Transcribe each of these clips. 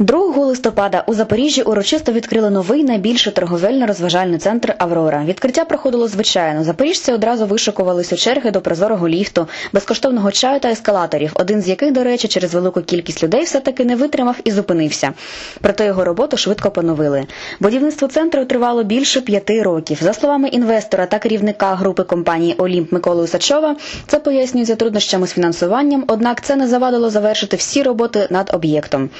2 листопада у Запоріжжі урочисто відкрили новий найбільший торговельно-розважальний центр Аврора. Відкриття проходило звичайно. Запоріжці одразу вишикувались у черги до прозорого ліфту, безкоштовного чаю та ескалаторів, один з яких, до речі, через велику кількість людей все-таки не витримав і зупинився. Проте його роботу швидко поновили. Будівництво центру тривало більше п'яти років. За словами інвестора та керівника групи компанії Олімп Миколи Усачова, це пояснюється труднощами з фінансуванням, однак це не завадило завершити всі роботи над об'єктом.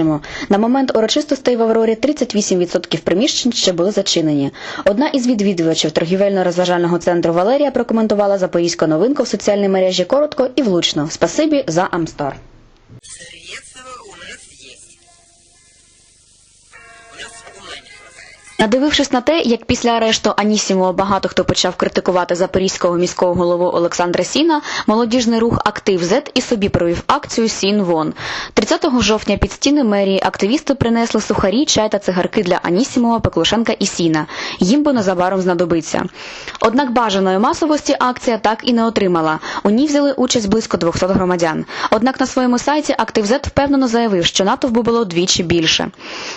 Зазначимо, на момент урочистостей в Аврорі 38% приміщень ще були зачинені. Одна із відвідувачів торгівельно-розважального центру Валерія прокоментувала запорізьку новинку в соціальній мережі коротко і влучно. Спасибі за Амстор. Надивившись на те, як після арешту Анісімова багато хто почав критикувати запорізького міського голову Олександра Сіна, молодіжний рух Актив Зет і собі провів акцію Сін Вон. 30 жовтня під стіни мерії активісти принесли сухарі, чай та цигарки для Анісімова, Пеклушенка і Сіна. Їм би незабаром знадобиться. Однак бажаної масовості акція так і не отримала. У ній взяли участь близько 200 громадян. Однак на своєму сайті Актив Зет впевнено заявив, що натовпу було двічі більше.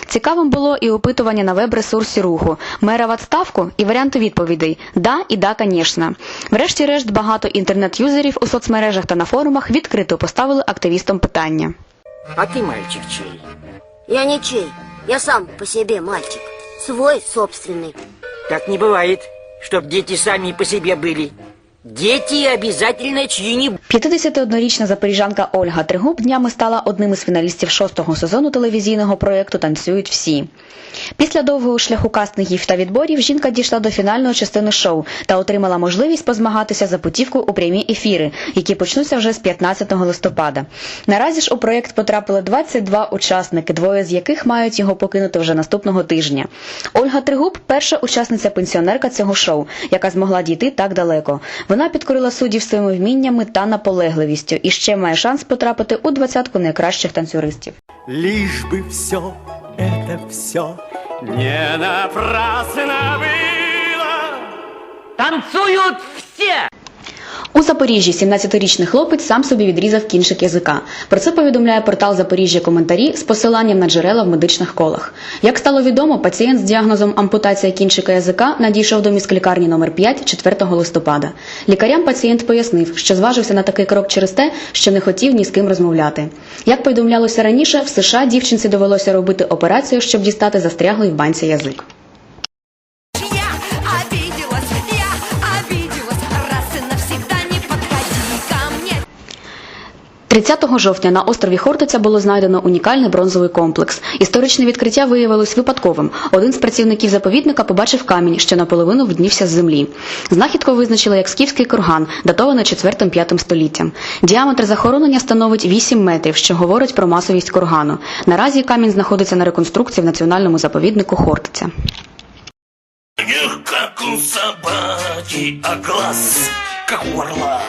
Цікавим було і опитування на веб-ресурсі руху. Мера в відставку і варіанти відповідей «да» і «да, конечно». Врешті-решт, багато інтернет-юзерів у соцмережах та на форумах відкрито поставили активістам питання. А ты мальчик чей? Я ничей. Я сам по себе мальчик. Свой, собственный. Так не бывает, чтоб дети сами по себе были. Дети обязательно чьи-нибудь. 51-річна запоріжанка Ольга Тригуб днями стала одним із фіналістів шостого сезону телевізійного проєкту Танцюють всі. Після довгого шляху кастингів та відборів жінка дійшла до фінальної частини шоу та отримала можливість позмагатися за путівку у прямі ефіри, які почнуться вже з 15 листопада. Наразі ж у проєкт потрапили 22 учасники, двоє з яких мають його покинути вже наступного тижня. Ольга Тригуб перша учасниця-пенсіонерка цього шоу, яка змогла дійти так далеко. Вона підкорила суддів своїми вміннями та наполегливістю і ще має шанс потрапити у двадцятку найкращих танцюристів. Лишь бы все, это все не напрасно было. Танцуют все! У Запоріжжі 17-річний хлопець сам собі відрізав кінчик язика. Про це повідомляє портал Запоріжжя коментарі з посиланням на джерела в медичних колах. Як стало відомо, пацієнт з діагнозом ампутація кінчика язика надійшов до міськлікарні номер 5 4 листопада. Лікарям пацієнт пояснив, що зважився на такий крок через те, що не хотів ні з ким розмовляти. Як повідомлялося раніше, в США дівчинці довелося робити операцію, щоб дістати застряглий в банці язик. 30 жовтня на острові Хортиця було знайдено унікальний бронзовий комплекс. Історичне відкриття виявилось випадковим. Один з працівників заповідника побачив камінь, що наполовину виднівся з землі. Знахідку визначили як скіфський курган, датований 4-5 століттям. Діаметр захоронення становить 8 метрів, що говорить про масовість кургану. Наразі камінь знаходиться на реконструкції в національному заповіднику Хортиця. Как у собаки, а глаз, как у орла.